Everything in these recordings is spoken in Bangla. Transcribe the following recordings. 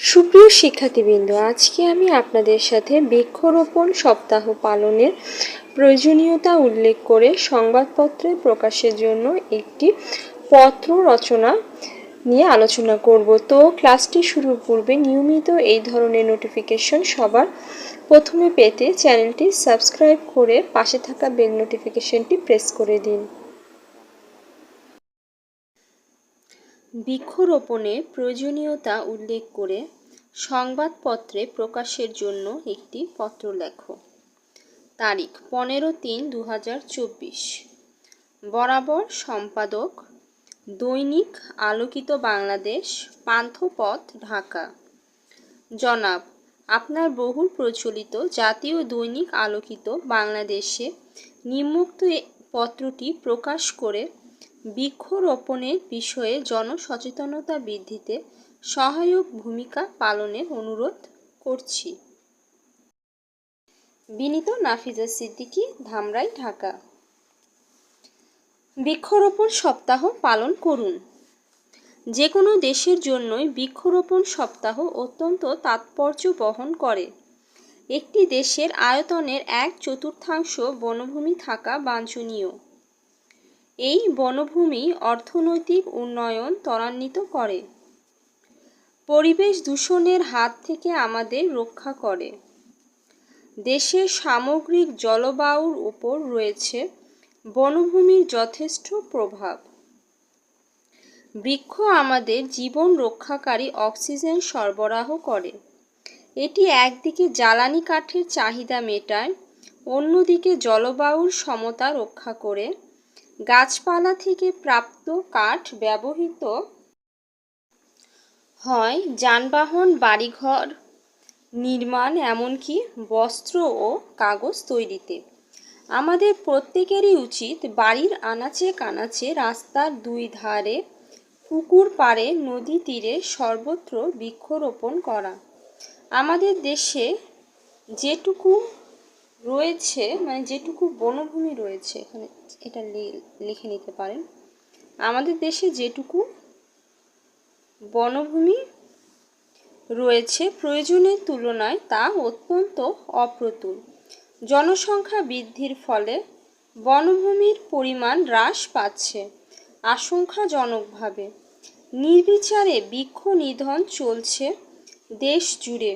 সুপ্রিয় শিক্ষার্থীবৃন্দ, আজকে আমি আপনাদের সাথে বৃক্ষরোপণ সপ্তাহ পালনের প্রয়োজনীয়তা উল্লেখ করে সংবাদপত্রে প্রকাশের জন্য একটি পত্র রচনা নিয়ে আলোচনা করব। তো, ক্লাসটি শুরুর পূর্বে নিয়মিত এই ধরনের নোটিফিকেশন সবার প্রথমে পেতে চ্যানেলটি সাবস্ক্রাইব করে পাশে থাকা বেল নোটিফিকেশনটি প্রেস করে দিন। বৃক্ষরোপণের প্রয়োজনীয়তা উল্লেখ করে সংবাদপত্রে প্রকাশের জন্য একটি পত্র লেখো তারিখ, পনেরো তিন দু বরাবর সম্পাদক, দৈনিক আলোকিত বাংলাদেশ, পান্থপথ, ঢাকা। জনাব, আপনার বহুল প্রচলিত জাতীয় দৈনিক আলোকিত বাংলাদেশে নিম্নোক্ত পত্রটি প্রকাশ করে বৃক্ষরোপণের বিষয়ে জনসচেতনতা বৃদ্ধিতে সহায়ক ভূমিকা পালনের অনুরোধ করছি। বিনীত নাফিজা সিদ্দিকী, ধামরাই, ঢাকা। বৃক্ষরোপণ সপ্তাহ পালন করুন। যে কোনো দেশের জন্যই বৃক্ষরোপণ সপ্তাহ অত্যন্ত তাৎপর্য বহন করে। একটি দেশের আয়তনের এক চতুর্থাংশ বনভূমি থাকা বাঞ্ছনীয়। এই বনভূমি অর্থনৈতিক উন্নয়ন ত্বরান্বিত করে। পরিবেশ দূষণের হাত থেকে আমাদের রক্ষা করে। দেশের সামগ্রিক জলবায়ুর উপর রয়েছে বনভূমির যথেষ্ট প্রভাব। বৃক্ষ আমাদের জীবন রক্ষাকারী অক্সিজেন সরবরাহ করে। এটি একদিকে জ্বালানি কাঠের চাহিদা মেটায়, অন্যদিকে জলবায়ুর সমতা রক্ষা করে। গাছপালা থেকে প্রাপ্ত কাঠ ব্যবহৃত হয় যানবাহন, বাড়িঘর, নির্মাণ, এমনকি বস্ত্র ও কাগজ তৈরিতে। আমাদের প্রত্যেকেরই উচিত বাড়ির আনাচে কানাচে রাস্তার দুই ধারে, পুকুর পাড়ে, নদী তীরে সর্বত্র বৃক্ষরোপণ করা। আমাদের দেশে যেটুকু রয়েছে মানে যেটুকু বনভূমি রয়েছে, এখানে এটা লিখে নিতে পারেন। আমাদের দেশে যেটুকু বনভূমি রয়েছে, প্রয়োজনের তুলনায় তা অত্যন্ত অপ্রতুল। জনসংখ্যা বৃদ্ধির ফলে বনভূমির পরিমাণ হ্রাস পাচ্ছে আশঙ্কাজনকভাবে। নির্বিচারে বৃক্ষ নিধন চলছে দেশ জুড়ে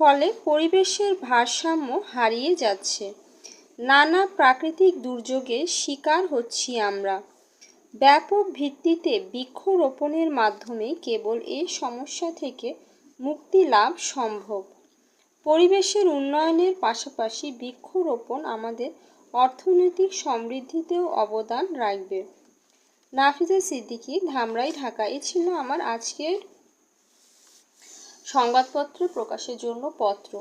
ফলে পরিবেশের ভারসাম্য হারিয়ে যাচ্ছে। নানা প্রাকৃতিক দুর্যোগের শিকার হচ্ছি আমরা। ব্যাপক ভিত্তিতে বৃক্ষরোপণের মাধ্যমে কেবল এই সমস্যা থেকে মুক্তি লাভ সম্ভব। পরিবেশের উন্নয়নের পাশাপাশি বৃক্ষরোপণ আমাদের অর্থনৈতিক সমৃদ্ধিতেও অবদান রাখবে। নাফিজা সিদ্দিকী, ধামরাই, ঢাকা। এ ছিল আমার আজকের সংবাদপত্র প্রকাশের জন্য পত্র।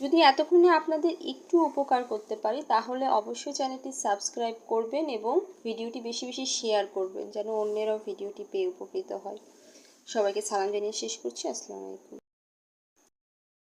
যদি এতক্ষণে আপনাদের একটু উপকার করতে পারি, তাহলে অবশ্যই চ্যানেলটি সাবস্ক্রাইব করবেন এবং ভিডিওটি বেশি বেশি শেয়ার করবেন, যেন অন্যেরাও ভিডিওটি পেয়ে উপকৃত হয়। সবাইকে সালাম জানিয়ে শেষ করছি। আসসালামু আলাইকুম।